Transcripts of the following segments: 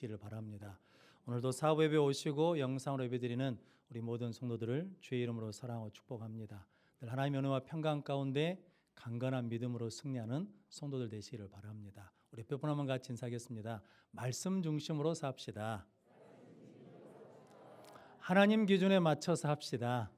기를 바랍니다. 오늘도 사부 예배 오시고 영상으로 예배드리는 우리 모든 성도들을 주의 이름으로 사랑하고 축복합니다. 늘 하나님의 은혜와 평강 가운데 강건한 믿음으로 승리하는 성도들 되시기를 바랍니다. 우리 몇분 한번 같이 인사하겠습니다. 말씀 중심으로 삽시다. 하나님 기준에 맞춰서 합시다.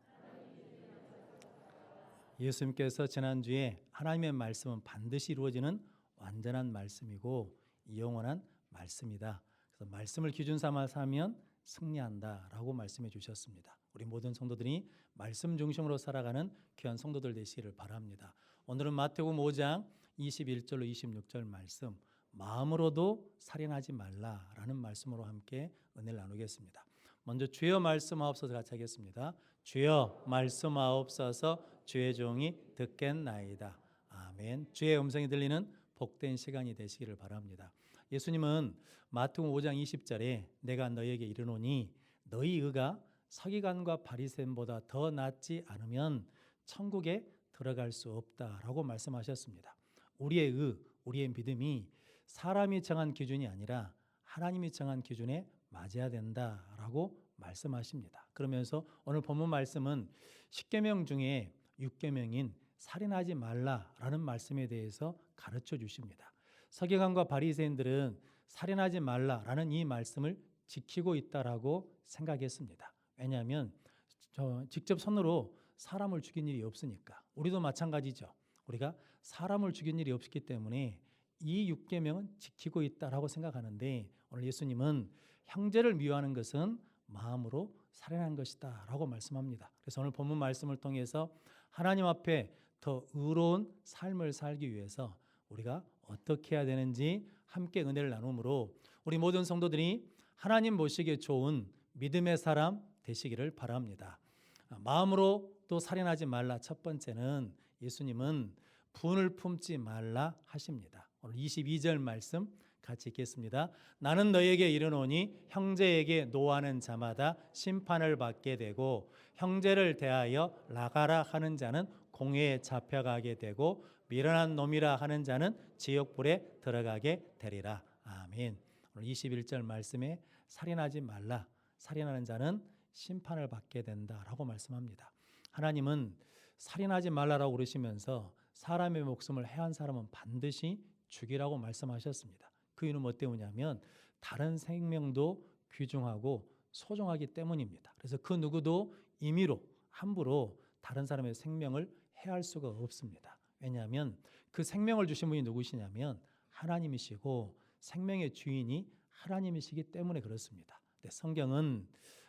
예수님께서 지난주에 하나님의 말씀은 반드시 이루어지는 완전한 말씀이고 영원한 말씀이다. 그래서 말씀을 기준 삼아서 하면 승리한다라고 말씀해 주셨습니다. 우리 모든 성도들이 말씀 중심으로 살아가는 귀한 성도들 되시기를 바랍니다. 오늘은 마태복음 5장 21절로 26절 말씀 마음으로도 살인하지 말라라는 말씀으로 함께 은혜를 나누겠습니다. 먼저 주여 말씀하옵소서 같이 하겠습니다. 주여 말씀하옵소서 주의 종이 듣겠나이다. 아멘. 주의 음성이 들리는 복된 시간이 되시기를 바랍니다. 예수님은 마태복음 5장 20절에 내가 너희에게 이르노니 너희 의가 서기관과 바리새인보다 더 낫지 않으면 천국에 들어갈 수 없다라고 말씀하셨습니다. 우리의 의, 우리의 믿음이 사람이 정한 기준이 아니라 하나님이 정한 기준에 맞아야 된다라고 말씀하십니다. 그러면서 오늘 본문 말씀은 10계명 중에 6계명인 살인하지 말라라는 말씀에 대해서 가르쳐 주십니다. 서기관과 바리새인들은 살인하지 말라라는 이 말씀을 지키고 있다라고 생각했습니다. 왜냐하면 저 직접 손으로 사람을 죽인 일이 없으니까 우리도 마찬가지죠. 우리가 사람을 죽인 일이 없기 때문에 이 육계명은 지키고 있다라고 생각하는데 오늘 예수님은 형제를 미워하는 것은 마음으로 살인한 것이다라고 말씀합니다. 그래서 오늘 본문 말씀을 통해서 하나님 앞에 더 의로운 삶을 살기 위해서 우리가 어떻게 해야 되는지 함께 은혜를 나눔으로 우리 모든 성도들이 하나님 보시기에 좋은 믿음의 사람 되시기를 바랍니다. 마음으로 또 살인하지 말라 첫 번째는 예수님은 분을 품지 말라 하십니다. 오늘 22절 말씀 같이 읽겠습니다. 나는 너에게 이르노니 형제에게 노하는 자마다 심판을 받게 되고 형제를 대하여 나가라 하는 자는 공회에 잡혀가게 되고 미련한 놈이라 하는 자는 지옥불에 들어가게 되리라. 아멘. 오늘 21절 말씀에 살인하지 말라. 살인하는 자는 심판을 받게 된다라고 말씀합니다. 하나님은 살인하지 말라라고 그러시면서 사람의 목숨을 해한 사람은 반드시 죽이라고 말씀하셨습니다. 그 이유는 뭐 때문이냐면 다른 생명도 귀중하고 소중하기 때문입니다. 그래서 그 누구도 임의로 함부로 다른 사람의 생명을 해할 수가 없습니다. 왜냐하면 그 생명을 주신 분이 누구시냐면 하나님이시고 생명의 주인이 하나님이시기 때문에 그렇습니다. 성경은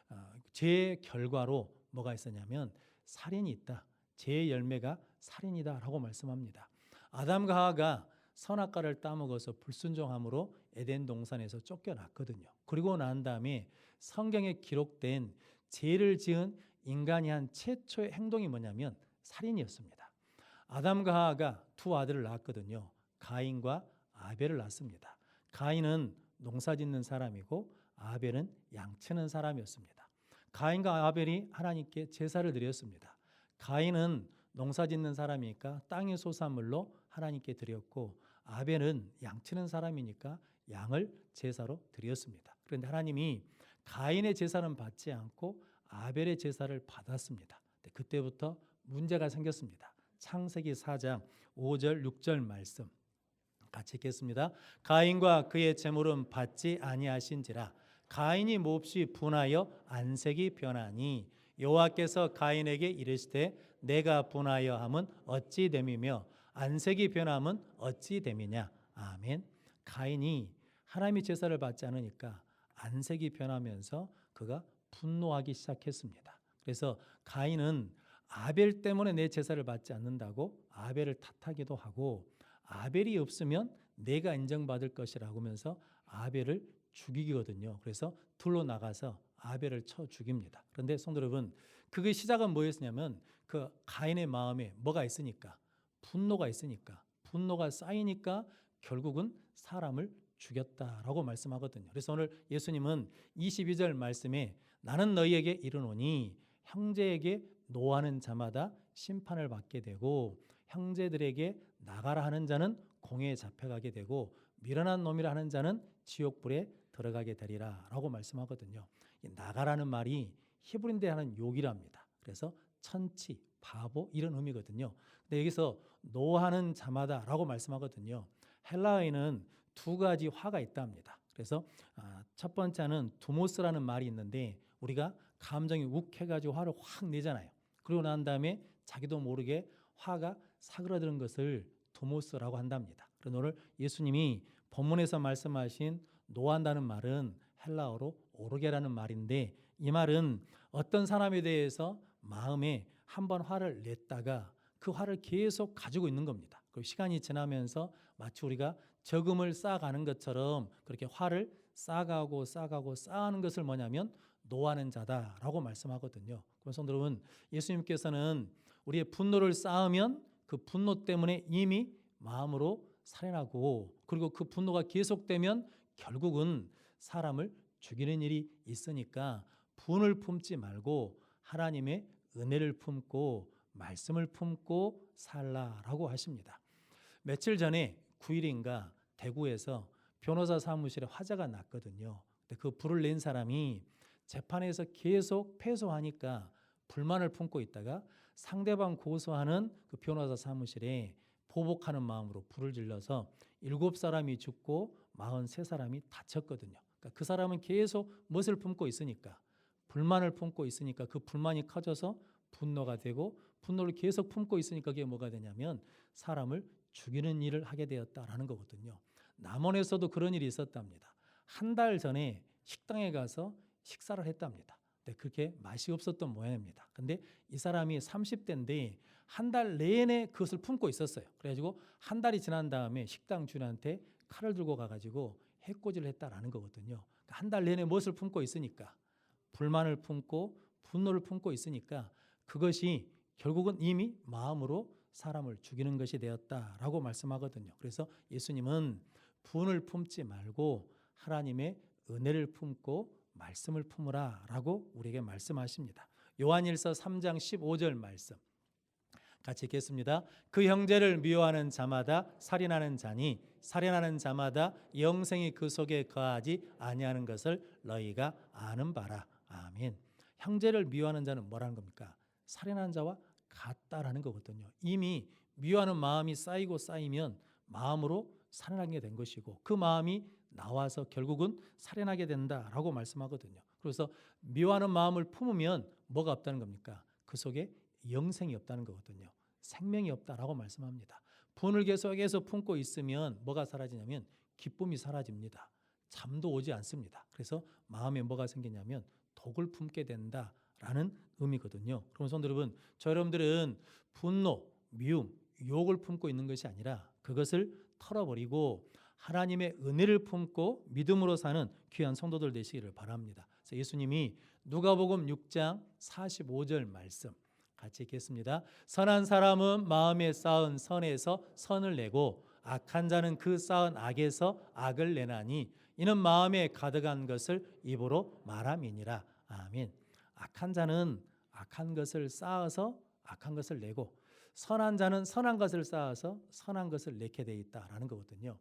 어, 제 결과로 뭐가 있었냐면 살인이 있다. 제 열매가 살인이다라고 말씀합니다. 아담과 하와가 선악과를 따먹어서 불순종함으로 에덴 동산에서 쫓겨났거든요. 그리고 난 다음에 성경에 기록된 죄를 지은 인간이 한 최초의 행동이 뭐냐면 살인이었습니다. 아담과 하와가 두 아들을 낳았거든요. 가인과 아벨을 낳습니다. 가인은 농사 짓는 사람이고 아벨은 양치는 사람이었습니다. 가인과 아벨이 하나님께 제사를 드렸습니다. 가인은 농사 짓는 사람이니까 땅의 소산물로 하나님께 드렸고 아벨은 양치는 사람이니까 양을 제사로 드렸습니다. 그런데 하나님이 가인의 제사는 받지 않고 아벨의 제사를 받았습니다. 그때부터 문제가 생겼습니다. 창세기 4장 5절 6절 말씀 같이 읽겠습니다. 가인과 그의 재물은 받지 아니하신지라 가인이 몹시 분하여 안색이 변하니 여호와께서 가인에게 이르시되 내가 분하여 함은 어찌 됨이며 안색이 변함은 어찌 됨이냐 아멘. 가인이 하나님의 제사를 받지 않으니까 안색이 변하면서 그가 분노하기 시작했습니다. 그래서 가인은 아벨 때문에 내 제사를 받지 않는다고 아벨을 탓하기도 하고 아벨이 없으면 내가 인정받을 것이라고 하면서 아벨을 죽이거든요. 그래서 둘로 나가서 아벨을 쳐 죽입니다. 그런데 성도 여러분, 그게 시작은 뭐였냐면 그 가인의 마음에 뭐가 있으니까 분노가 있으니까 분노가 쌓이니까 결국은 사람을 죽였다라고 말씀하거든요. 그래서 오늘 예수님은 22절 말씀에 나는 너희에게 이르노니 형제에게 노하는 자마다 심판을 받게 되고 형제들에게 나가라 하는 자는 공회에 잡혀가게 되고 미련한 놈이라 하는 자는 지옥불에 들어가게 되리라라고 말씀하거든요. 이 나가라는 말이 히브리인데 하는 욕이랍니다. 그래서 천치, 바보 이런 의미거든요. 근데 여기서 노하는 자마다라고 말씀하거든요. 헬라어에는 두 가지 화가 있답니다. 그래서 아, 첫 번째는 두모스라는 말이 있는데 우리가 감정이 욱해가지고 화를 확 내잖아요. 그리고 난 다음에 자기도 모르게 화가 사그라드는 것을 두모스라고 한답니다. 그래서 오늘 예수님이 본문에서 말씀하신 노한다는 말은 헬라어로 오르게라는 말인데 이 말은 어떤 사람에 대해서 마음에 한 번 화를 냈다가 그 화를 계속 가지고 있는 겁니다. 그 시간이 지나면서 마치 우리가 저금을 쌓아가는 것처럼 그렇게 화를 쌓아가고 쌓아가고 쌓아가는 것을 뭐냐면 노하는 자다라고 말씀하거든요. 그래서 여러분 예수님께서는 우리의 분노를 쌓으면 그 분노 때문에 이미 마음으로 살해나고 그리고 그 분노가 계속되면 결국은 사람을 죽이는 일이 있으니까 분을 품지 말고 하나님의 은혜를 품고 말씀을 품고 살라라고 하십니다. 며칠 전에 9일인가 대구에서 변호사 사무실에 화재가 났거든요. 그 불을 낸 사람이 재판에서 계속 패소하니까 불만을 품고 있다가 상대방 고소하는 그 변호사 사무실에 보복하는 마음으로 불을 질러서 일곱 사람이 죽고 43사람이 다쳤거든요. 그러니까 그 사람은 계속 무엇을 품고 있으니까 불만을 품고 있으니까 그 불만이 커져서 분노가 되고 분노를 계속 품고 있으니까 그게 뭐가 되냐면 사람을 죽이는 일을 하게 되었다라는 거거든요. 남원에서도 그런 일이 있었답니다. 한 달 전에 식당에 가서 식사를 했답니다. 근데 그렇게 맛이 없었던 모양입니다. 근데 이 사람이 30대인데 한 달 내내 그것을 품고 있었어요. 그래가지고 한 달이 지난 다음에 식당 주인한테 칼을 들고 가가지고 해코지를 했다라는 거거든요. 그러니까 한달 내내 무엇을 품고 있으니까 불만을 품고 분노를 품고 있으니까 그것이 결국은 이미 마음으로 사람을 죽이는 것이 되었다라고 말씀하거든요. 그래서 예수님은 분을 품지 말고 하나님의 은혜를 품고 말씀을 품으라라고 우리에게 말씀하십니다. 요한일서 3장 15절 말씀. 같이 읽겠습니다. 그 형제를 미워하는 자마다 살인하는 자니 살인하는 자마다 영생이 그 속에 거하지 아니하는 것을 너희가 아는 바라. 아멘. 형제를 미워하는 자는 뭐라는 겁니까? 살인하는 자와 같다라는 거거든요. 이미 미워하는 마음이 쌓이고 쌓이면 마음으로 살인하게 된 것이고 그 마음이 나와서 결국은 살인하게 된다라고 말씀하거든요. 그래서 미워하는 마음을 품으면 뭐가 없다는 겁니까? 그 속에 영생이 없다는 거거든요. 생명이 없다라고 말씀합니다. 분을 계속해서 품고 있으면 뭐가 사라지냐면 기쁨이 사라집니다. 잠도 오지 않습니다. 그래서 마음에 뭐가 생기냐면 독을 품게 된다라는 의미거든요. 그럼 성도 여러분, 저 여러분들은 분노, 미움, 욕을 품고 있는 것이 아니라 그것을 털어버리고 하나님의 은혜를 품고 믿음으로 사는 귀한 성도들 되시기를 바랍니다. 그래서 예수님이 누가복음 6장 45절 말씀 같이 읽겠습니다. 선한 사람은 마음에 쌓은 선에서 선을 내고 악한 자는 그 쌓은 악에서 악을 내나니 이는 마음에 가득한 것을 입으로 말함이니라. 아멘. 악한 자는 악한 것을 쌓아서 악한 것을 내고 선한 자는 선한 것을 쌓아서 선한 것을 내게 돼 있다라는 거거든요.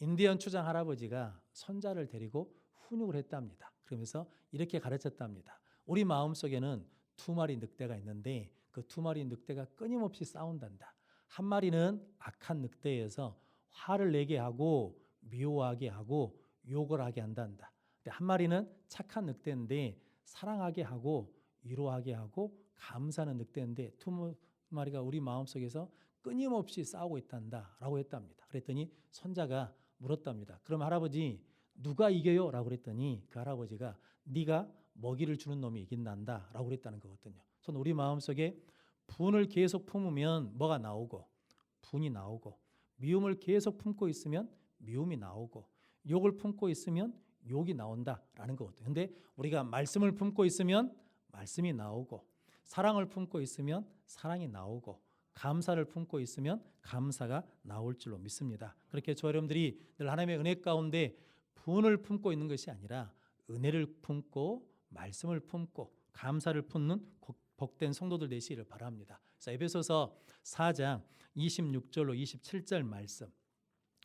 인디언 추장 할아버지가 손자를 데리고 훈육을 했답니다. 그러면서 이렇게 가르쳤답니다. 우리 마음 속에는 두 마리 늑대가 있는데 그 두 마리 늑대가 끊임없이 싸운단다. 한 마리는 악한 늑대에서 화를 내게 하고 미워하게 하고 욕을 하게 한단다. 한 마리는 착한 늑대인데 사랑하게 하고 위로하게 하고 감사하는 늑대인데 두 마리가 우리 마음속에서 끊임없이 싸우고 있단다라고 했답니다. 그랬더니 손자가 물었답니다. 그럼 할아버지 누가 이겨요? 라고 그랬더니 그 할아버지가 네가 먹이를 주는 놈이 이긴단다 라고 그랬다는 거거든요. 그래서 우리 마음속에 분을 계속 품으면 뭐가 나오고 분이 나오고 미움을 계속 품고 있으면 미움이 나오고 욕을 품고 있으면 욕이 나온다라는 거거든요. 근데 우리가 말씀을 품고 있으면 말씀이 나오고 사랑을 품고 있으면 사랑이 나오고 감사를 품고 있으면 감사가 나올 줄로 믿습니다. 그렇게 저 여러분들이 늘 하나님의 은혜 가운데 분을 품고 있는 것이 아니라 은혜를 품고 말씀을 품고 감사를 품는 복된 성도들 되시기를 바랍니다. 그래서 에베소서 4장 26절로 27절 말씀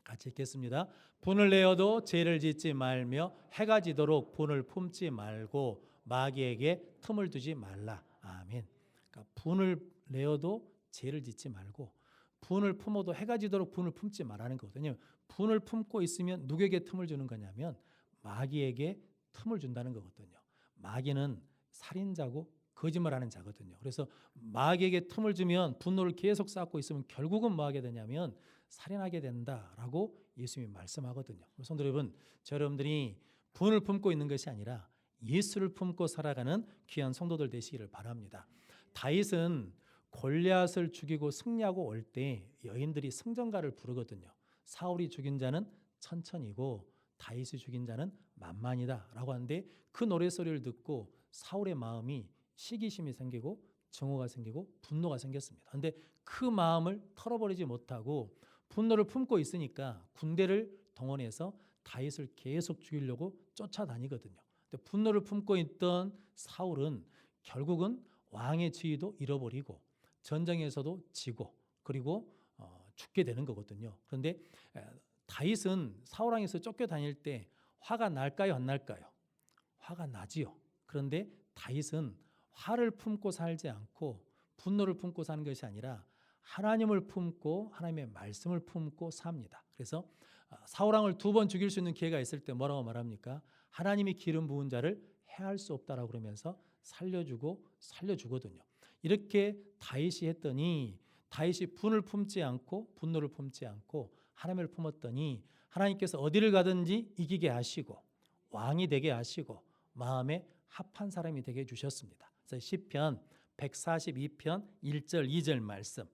같이 읽겠습니다. 분을 내어도 죄를 짓지 말며 해가 지도록 분을 품지 말고 마귀에게 틈을 두지 말라. 아멘. 그러니까 분을 내어도 죄를 짓지 말고 분을 품어도 해가 지도록 분을 품지 말라는 거거든요. 분을 품고 있으면 누구에게 틈을 주는 거냐면 마귀에게 틈을 준다는 거거든요. 마귀는 살인자고 거짓말하는 자거든요. 그래서 마귀에게 틈을 주면 분노를 계속 쌓고 있으면 결국은 뭐 하게 되냐면 살인하게 된다라고 예수님이 말씀하거든요. 성도 여러분, 저 여러분들이 분을 품고 있는 것이 아니라 예수를 품고 살아가는 귀한 성도들 되시기를 바랍니다. 다윗은 골리앗을 죽이고 승리하고 올 때 여인들이 승전가를 부르거든요. 사울이 죽인 자는 천천히고 다윗이 죽인 자는 만만이다라고 하는데 그 노래 소리를 듣고 사울의 마음이 시기심이 생기고 증오가 생기고 분노가 생겼습니다. 근데 그 마음을 털어버리지 못하고 분노를 품고 있으니까 군대를 동원해서 다윗을 계속 죽이려고 쫓아다니거든요. 근데 분노를 품고 있던 사울은 결국은 왕의 지위도 잃어버리고 전쟁에서도 지고 그리고 어, 죽게 되는 거거든요. 그런데 에, 다윗은 사울 왕에서 쫓겨다닐 때 화가 날까요, 안 날까요? 화가 나지요. 그런데 다윗은 화를 품고 살지 않고 분노를 품고 사는 것이 아니라 하나님을 품고 하나님의 말씀을 품고 삽니다. 그래서 아, 사울 왕을 두 번 죽일 수 있는 기회가 있을 때 뭐라고 말합니까? 하나님이 기름 부은 자를 해할 수 없다라고 그러면서 살려주고 살려주거든요. 이렇게 다윗이 했더니 다윗이 분을 품지 않고 분노를 품지 않고 하나님을 품었더니 하나님께서 어디를 가든지 이기게 하시고 왕이 되게 하시고 마음에 합한 사람이 되게 해 주셨습니다. 그래서 시편 142편 1절 2절 말씀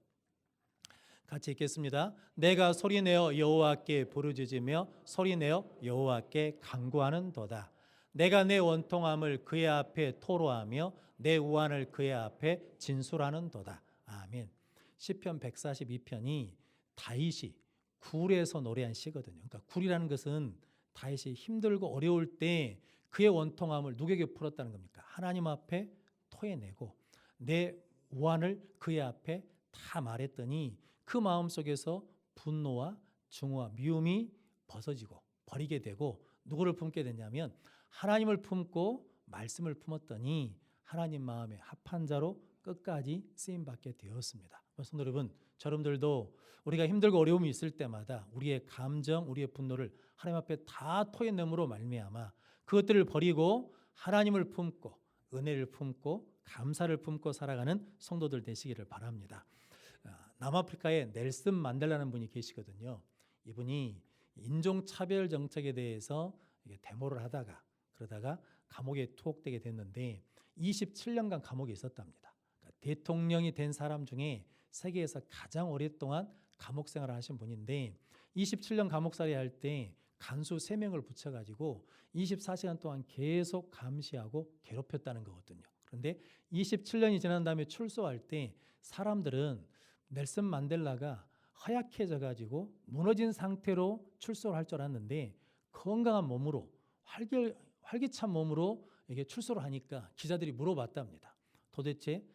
같이 읽겠습니다. 내가 소리내어 여호와께 부르짖으며 소리내어 여호와께 간구하는도다. 내가 내 원통함을 그의 앞에 토로하며 내 우환을 그의 앞에 진술하는도다. 아멘. 시편 142편이 다윗이 굴에서 노래한 시거든요. 그러니까 굴이라는 것은 다윗이 힘들고 어려울 때 그의 원통함을 누구에게 풀었다는 겁니까? 하나님 앞에 토해내고 내 우환을 그의 앞에 다 말했더니 그 마음 속에서 분노와 증오와 미움이 벗어지고 버리게 되고 누구를 품게 됐냐면 하나님을 품고 말씀을 품었더니 하나님 마음에 합한 자로 끝까지 쓰임 받게 되었습니다. 성도 여러분, 저러분들도 우리가 힘들고 어려움이 있을 때마다 우리의 감정, 우리의 분노를 하나님 앞에 다 토해냄으로 말미암아 그것들을 버리고 하나님을 품고 은혜를 품고 감사를 품고 살아가는 성도들 되시기를 바랍니다. 아, 남아프리카에 넬슨 만델라는 분이 계시거든요. 이분이 인종 차별 정책에 대해서 데모를 하다가 그러다가 감옥에 투옥되게 됐는데 27년간 감옥에 있었답니다. 그러니까 대통령이 된 사람 중에 세계에서 가장 오랫동안 감옥 생활을 하신 분인데 27년 감옥살이 할 때 간수 3명을 붙여가지고 24시간 동안 계속 감시하고 괴롭혔다는 거거든요. 그런데 27년이 지난 다음에 출소할 때 사람들은 넬슨 만델라가 허약해져 가지고 무너진 상태로 출소를 할 줄 알았는데 건강한 몸으로 활기, 활기찬 몸으로 이게 출소를 하니까 기자들이 물어봤답니다. 도대체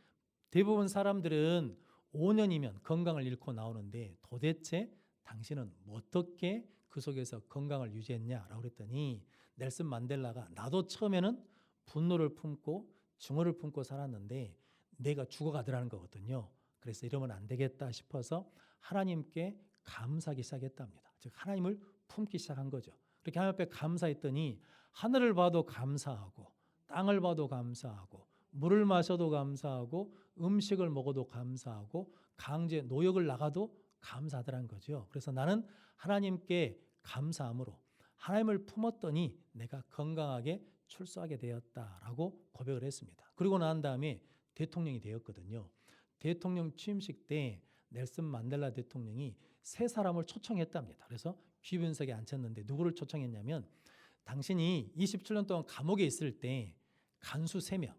대부분 사람들은 5년이면 건강을 잃고 나오는데 도대체 당신은 어떻게 그 속에서 건강을 유지했냐라고 그랬더니 넬슨 만델라가 나도 처음에는 분노를 품고 증오를 품고 살았는데 내가 죽어가더라는 거거든요. 그래서 이러면 안 되겠다 싶어서 하나님께 감사하기 시작했답니다. 즉 하나님을 품기 시작한 거죠. 그렇게 하나님 앞에 감사했더니 하늘을 봐도 감사하고 땅을 봐도 감사하고 물을 마셔도 감사하고 음식을 먹어도 감사하고 강제 노역을 나가도 감사하더란 거죠. 그래서 나는 하나님께 감사함으로 하나님을 품었더니 내가 건강하게 출소하게 되었다라고 고백을 했습니다. 그리고 난 다음에 대통령이 되었거든요. 대통령 취임식 때 넬슨 만델라 대통령이 세 사람을 초청했답니다. 그래서 귀분석에 앉혔는데 누구를 초청했냐면 당신이 27년 동안 감옥에 있을 때 간수 3명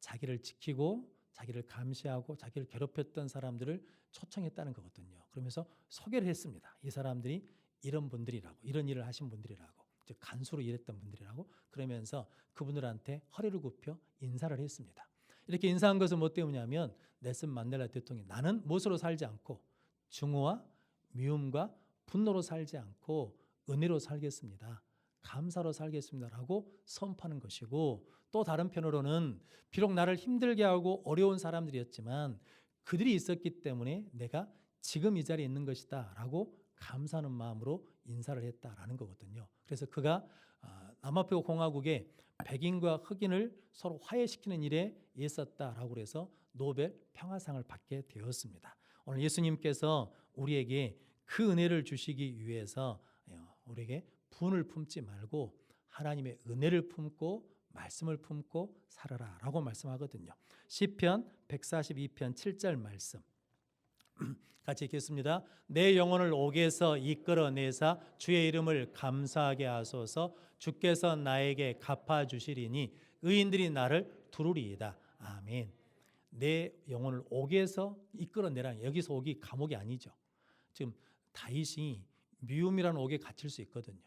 자기를 지키고 자기를 감시하고 자기를 괴롭혔던 사람들을 초청했다는 거거든요. 그러면서 소개를 했습니다. 이 사람들이 이런 분들이라고 이런 일을 하신 분들이라고 즉 간수로 일했던 분들이라고 그러면서 그분들한테 허리를 굽혀 인사를 했습니다. 이렇게 인사한 것은 뭐 때문이냐면 넬슨 만델라 대통령이 나는 못으로 살지 않고 증오와 미움과 분노로 살지 않고 은혜로 살겠습니다. 감사로 살겠습니다라고 선포하는 것이고 또 다른 편으로는 비록 나를 힘들게 하고 어려운 사람들이었지만 그들이 있었기 때문에 내가 지금 이 자리에 있는 것이다 라고 감사하는 마음으로 인사를 했다라는 거거든요. 그래서 그가 아, 남아프리카 공화국의 백인과 흑인을 서로 화해시키는 일에 있었다라고 그래서 노벨 평화상을 받게 되었습니다. 오늘 예수님께서 우리에게 그 은혜를 주시기 위해서 어, 우리에게 분을 품지 말고 하나님의 은혜를 품고 말씀을 품고 살아라 라고 말씀하거든요. 시편 142편 7절 말씀. 같이 읽겠습니다. 내 영혼을 옥에서 이끌어내사 주의 이름을 감사하게 하소서 주께서 나에게 갚아 주시리니 의인들이 나를 두루리이다. 아멘. 내 영혼을 옥에서 이끌어내라. 여기서 옥이 감옥이 아니죠. 지금 다윗이 미움이라는 옥에 갇힐 수 있거든요.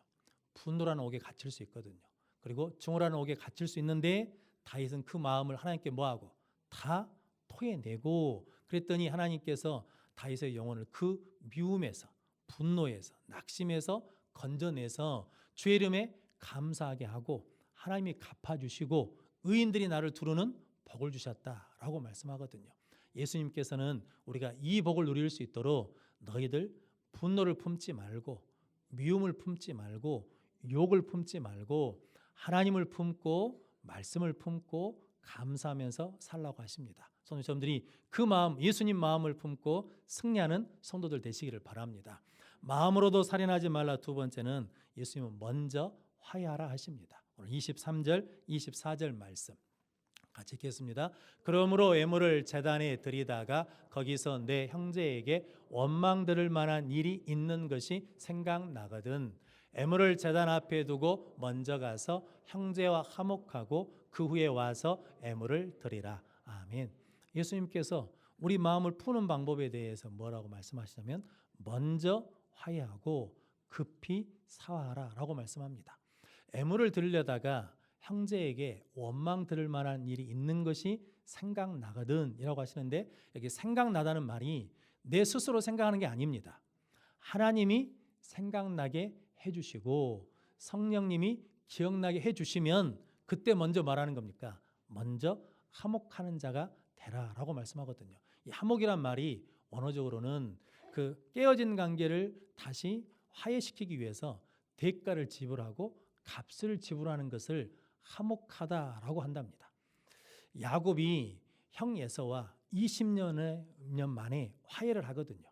분노라는 옥에 갇힐 수 있거든요. 그리고 증오라는 옥에 갇힐 수 있는데 다윗은 그 마음을 하나님께 뭐하고 다 토해내고 그랬더니 하나님께서 다윗의 영혼을 그 미움에서 분노에서 낙심에서 건져내서 주의 이름에 감사하게 하고 하나님이 갚아주시고 의인들이 나를 두르는 복을 주셨다라고 말씀하거든요. 예수님께서는 우리가 이 복을 누릴 수 있도록 너희들 분노를 품지 말고 미움을 품지 말고 욕을 품지 말고 하나님을 품고 말씀을 품고 감사하면서 살라고 하십니다. 성도님들이 그 마음 예수님 마음을 품고 승리하는 성도들 되시기를 바랍니다. 마음으로도 살인하지 말라 두 번째는 예수님은 먼저 화해하라 하십니다. 오늘 23절 24절 말씀 같이 읽겠습니다. 그러므로 예물을 제단에 드리다가 거기서 내 형제에게 원망 들을 만한 일이 있는 것이 생각나거든 애물을 제단 앞에 두고 먼저 가서 형제와 화목하고 그 후에 와서 애물을 드리라. 아멘. 예수님께서 우리 마음을 푸는 방법에 대해서 뭐라고 말씀하시냐면 먼저 화해하고 급히 사화하라라고 말씀합니다. 애물을 드리려다가 형제에게 원망 들을 만한 일이 있는 것이 생각나거든이라고 하시는데 여기 생각나다는 말이 내 스스로 생각하는 게 아닙니다. 하나님이 생각나게 해주시고 성령님이 기억나게 해주시면 그때 먼저 말하는 겁니까? 먼저 화목하는 자가 되라라고 말씀하거든요. 이 화목이란 말이 원어적으로는 그 깨어진 관계를 다시 화해시키기 위해서 대가를 지불하고 값을 지불하는 것을 화목하다라고 한답니다. 야곱이 형 예서와 20년의 년 만에 화해를 하거든요.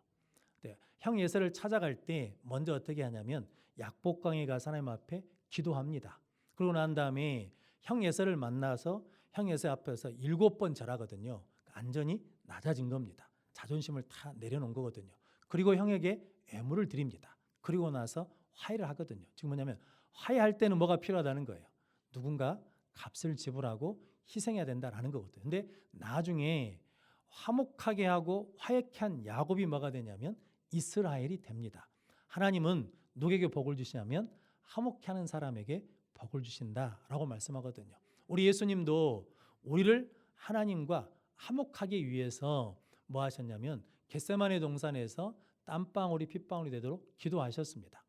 네, 형 예서를 찾아갈 때 먼저 어떻게 하냐면 약복강에 가서 하나님 앞에 기도합니다. 그러고 난 다음에 형 예서를 만나서 형 예서 앞에서 일곱 번 절하거든요. 안전이 낮아진 겁니다. 자존심을 다 내려놓은 거거든요. 그리고 형에게 애물을 드립니다. 그리고 나서 화해를 하거든요. 지금 뭐냐면 화해할 때는 뭐가 필요하다는 거예요. 누군가 값을 지불하고 희생해야 된다라는 거거든요. 근데 나중에 화목하게 하고 화해케 한 야곱이 뭐가 되냐면 이스라엘이 됩니다. 하나님은 누구에게 복을 주시냐면 화목케 하는 사람에게 복을 주신다라고 말씀하거든요. 우리 예수님도 우리를 하나님과 화목하기 위해서 뭐 하셨냐면 겟세마네 동산에서 땀방울이 핏방울이 되도록 기도하셨습니다.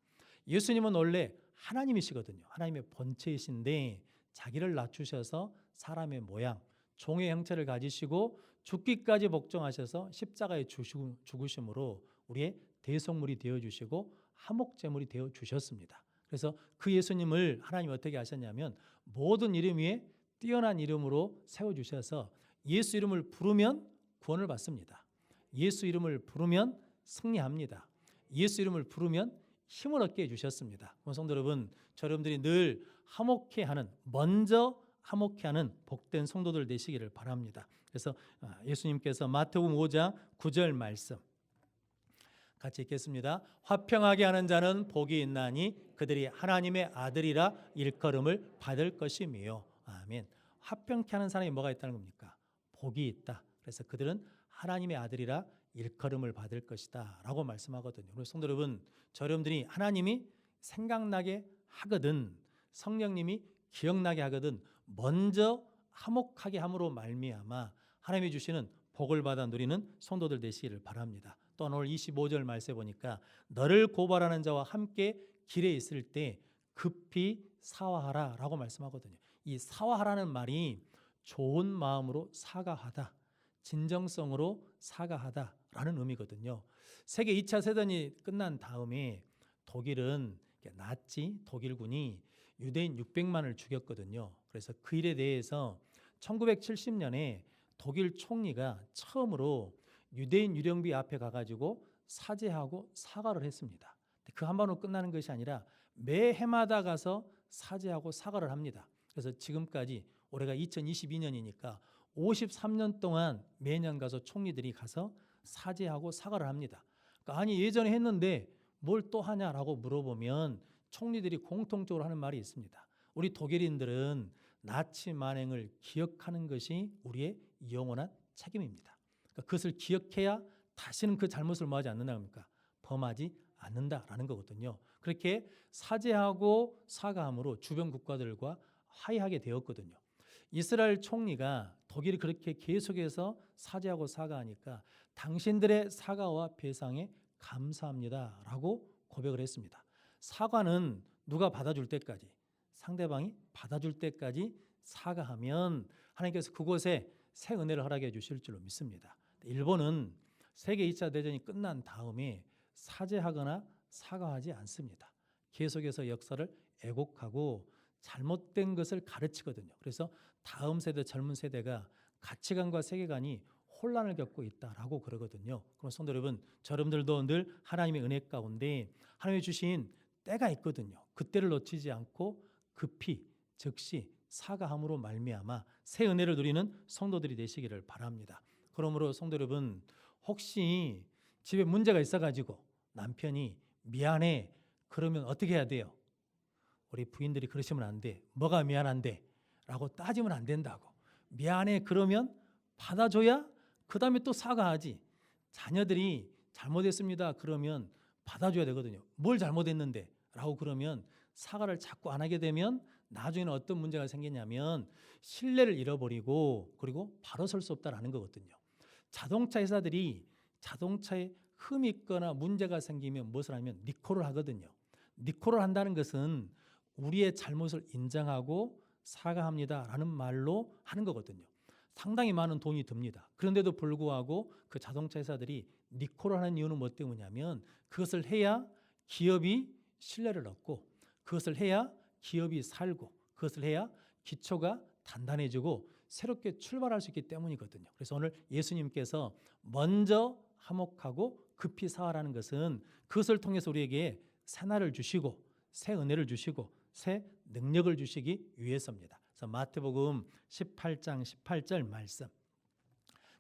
예수님은 원래 하나님이시거든요. 하나님의 본체이신데 자기를 낮추셔서 사람의 모양, 종의 형체를 가지시고 죽기까지 복종하셔서 십자가에 죽으심으로 우리의 대속물이 되어 주시고 화목제물이 되어 주셨습니다. 그래서 그 예수님을 하나님 어떻게 하셨냐면 모든 이름 위에 뛰어난 이름으로 세워 주셔서 예수 이름을 부르면 구원을 받습니다. 예수 이름을 부르면 승리합니다. 예수 이름을 부르면 힘을 얻게 해 주셨습니다. 성도 여러분, 저 여러분들이 늘 화목해 하는 먼저 화목해 하는 복된 성도들 되시기를 바랍니다. 그래서 아, 예수님께서 마태복음 5장 9절 말씀 같이 읽겠습니다. 화평하게 하는 자는 복이 있나니 그들이 하나님의 아들이라 일컬음을 받을 것이며 아멘. 화평케 하는 사람이 뭐가 있다는 겁니까? 복이 있다. 그래서 그들은 하나님의 아들이라 일컬음을 받을 것이다 라고 말씀하거든요. 그래서 성도 여러분, 저 여러분들이 하나님이 생각나게 하거든 성령님이 기억나게 하거든 먼저 화목하게 함으로 말미암아 하나님이 주시는 복을 받아 누리는 성도들 되시기를 바랍니다. 또한 오늘 25절 말씀에 보니까 너를 고발하는 자와 함께 길에 있을 때 급히 사화하라라고 말씀하거든요. 이 사화하라는 말이 좋은 마음으로 사과하다, 진정성으로 사과하다라는 의미거든요. 세계 2차 세전이 끝난 다음에 독일은 나치 독일군이 유대인 600만을 죽였거든요. 그래서 그 일에 대해서 1970년에 독일 총리가 처음으로 유대인 유령비 앞에 가가지고 사죄하고 사과를 했습니다. 그 한 번으로 끝나는 것이 아니라 매 해마다 가서 사죄하고 사과를 합니다. 그래서 지금까지 올해가 2022년이니까 53년 동안 매년 가서 총리들이 가서 사죄하고 사과를 합니다. 그러니까 아니 예전에 했는데 뭘 또 하냐라고 물어보면 총리들이 공통적으로 하는 말이 있습니다. 우리 독일인들은 나치 만행을 기억하는 것이 우리의 영원한 책임입니다. 그러니까 그것을 기억해야 다시는 그 잘못을 뭐하지 않는다 합니까? 범하지 않는다라는 거거든요. 그렇게 사죄하고 사과함으로 주변 국가들과 화해하게 되었거든요. 이스라엘 총리가 독일이 그렇게 계속해서 사죄하고 사과하니까 당신들의 사과와 배상에 감사합니다라고 고백을 했습니다. 사과는 누가 받아줄 때까지 상대방이 받아줄 때까지 사과하면 하나님께서 그곳에 새 은혜를 허락해 주실 줄로 믿습니다. 일본은 세계 2차 대전이 끝난 다음에 사죄하거나 사과하지 않습니다. 계속해서 역사를 애곡하고 잘못된 것을 가르치거든요. 그래서 다음 세대 젊은 세대가 가치관과 세계관이 혼란을 겪고 있다라고 그러거든요. 그럼 성도 여러분, 저러분들도 늘 하나님의 은혜 가운데 하나님이 주신 때가 있거든요. 그때를 놓치지 않고 급히 즉시 사과함으로 말미암아 새 은혜를 누리는 성도들이 되시기를 바랍니다. 그러므로 성도 여러분, 혹시 집에 문제가 있어가지고 남편이 미안해 그러면 어떻게 해야 돼요? 우리 부인들이 그러시면 안 돼. 뭐가 미안한데? 라고 따지면 안 된다고. 미안해 그러면 받아줘야 그 다음에 또 사과하지. 자녀들이 잘못했습니다. 그러면 받아줘야 되거든요. 뭘 잘못했는데? 라고 그러면 사과를 자꾸 안 하게 되면 나중에는 어떤 문제가 생기냐면 신뢰를 잃어버리고 그리고 바로 설 수 없다라는 거거든요. 자동차 회사들이 자동차에 흠이 있거나 문제가 생기면 무엇을 하면 리콜을 하거든요. 리콜을 한다는 것은 우리의 잘못을 인정하고 사과합니다라는 말로 하는 거거든요. 상당히 많은 돈이 듭니다. 그런데도 불구하고 그 자동차 회사들이 리콜을 하는 이유는 뭐 때문이냐면 그것을 해야 기업이 신뢰를 얻고 그것을 해야 기업이 살고 그것을 해야 기초가 단단해지고 새롭게 출발할 수 있기 때문이거든요. 그래서 오늘 예수님께서 먼저 화목하고 급히 사하라는 것은 그것을 통해서 우리에게 새날을 주시고 새 은혜를 주시고 새 능력을 주시기 위해서입니다. 그래서 마태복음 18장 18절 말씀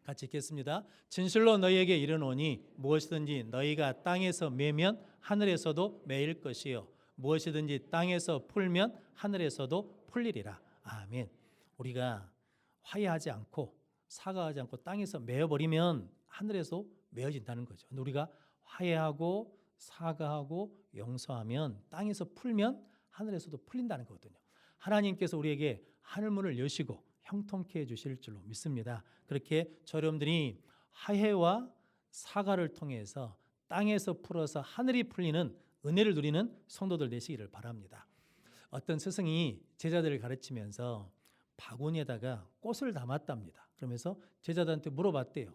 같이 읽겠습니다. 진실로 너희에게 이르노니 무엇이든지 너희가 땅에서 매면 하늘에서도 매일 것이요 무엇이든지 땅에서 풀면 하늘에서도 풀리리라. 아멘. 우리가 화해하지 않고 사과하지 않고 땅에서 메어버리면 하늘에서 메어진다는 거죠. 우리가 화해하고 사과하고 용서하면 땅에서 풀면 하늘에서도 풀린다는 거거든요. 하나님께서 우리에게 하늘문을 여시고 형통케 해 주실 줄로 믿습니다. 그렇게 저여러분들이 화해와 사과를 통해서 땅에서 풀어서 하늘이 풀리는 은혜를 누리는 성도들 되시기를 바랍니다. 어떤 스승이 제자들을 가르치면서 바구니에다가 꽃을 담았답니다. 그러면서 제자들한테 물어봤대요.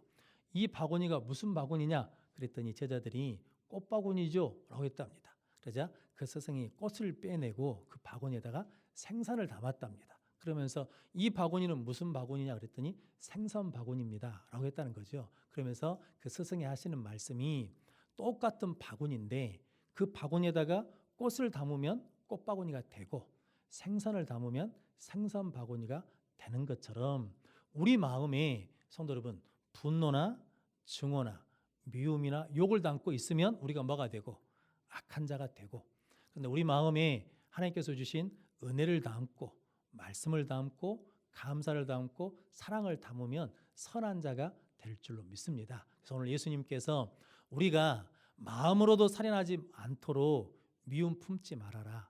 이 바구니가 무슨 바구니냐? 그랬더니 제자들이 꽃바구니죠. 라고 했답니다. 그러자 그 스승이 꽃을 빼내고 그 바구니에다가 생선을 담았답니다. 그러면서 이 바구니는 무슨 바구니냐 그랬더니 생선 바구니입니다. 라고 했다는 거죠. 그러면서 그 스승이 하시는 말씀이 똑같은 바구니인데 그 바구니에다가 꽃을 담으면 꽃바구니가 되고 생선을 담으면 생선 바구니가 되는 것처럼 우리 마음에 성도 여러분 분노나 증오나 미움이나 욕을 담고 있으면 우리가 뭐가 되고 악한 자가 되고 그런데 우리 마음에 하나님께서 주신 은혜를 담고 말씀을 담고 감사를 담고 사랑을 담으면 선한 자가 될 줄로 믿습니다. 그래서 오늘 예수님께서 우리가 마음으로도 살인하지 않도록 미움 품지 말아라.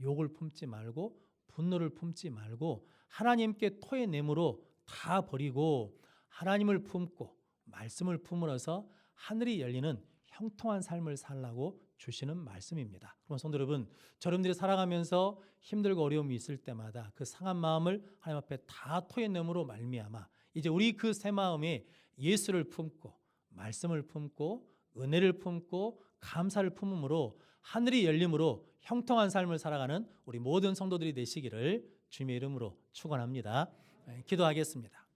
욕을 품지 말고 분노를 품지 말고 하나님께 토해내므로 다 버리고 하나님을 품고 말씀을 품으로써 하늘이 열리는 형통한 삶을 살라고 주시는 말씀입니다. 그럼 성도 여러분, 저러분들이 살아가면서 힘들고 어려움이 있을 때마다 그 상한 마음을 하나님 앞에 다 토해내므로 말미암아 이제 우리 그 새 마음에 예수를 품고 말씀을 품고 은혜를 품고 감사를 품음으로 하늘이 열림으로 형통한 삶을 살아가는 우리 모든 성도들이 되시기를 주님의 이름으로 축원합니다. 네, 기도하겠습니다.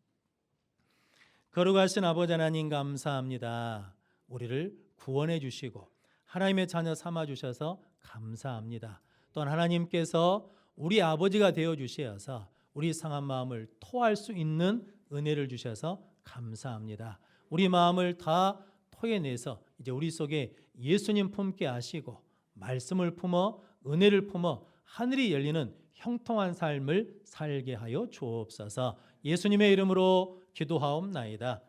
거룩하신 아버지 하나님 감사합니다. 우리를 구원해 주시고 하나님의 자녀 삼아 주셔서 감사합니다. 또한 하나님께서 우리 아버지가 되어 주셔서 우리 상한 마음을 토할 수 있는 은혜를 주셔서 감사합니다. 우리 마음을 다 토해내서 이제 우리 속에 예수님 품게 하시고 말씀을 품어 은혜를 품어 하늘이 열리는 형통한 삶을 살게 하여 주옵소서. 예수님의 이름으로 기도하옵나이다.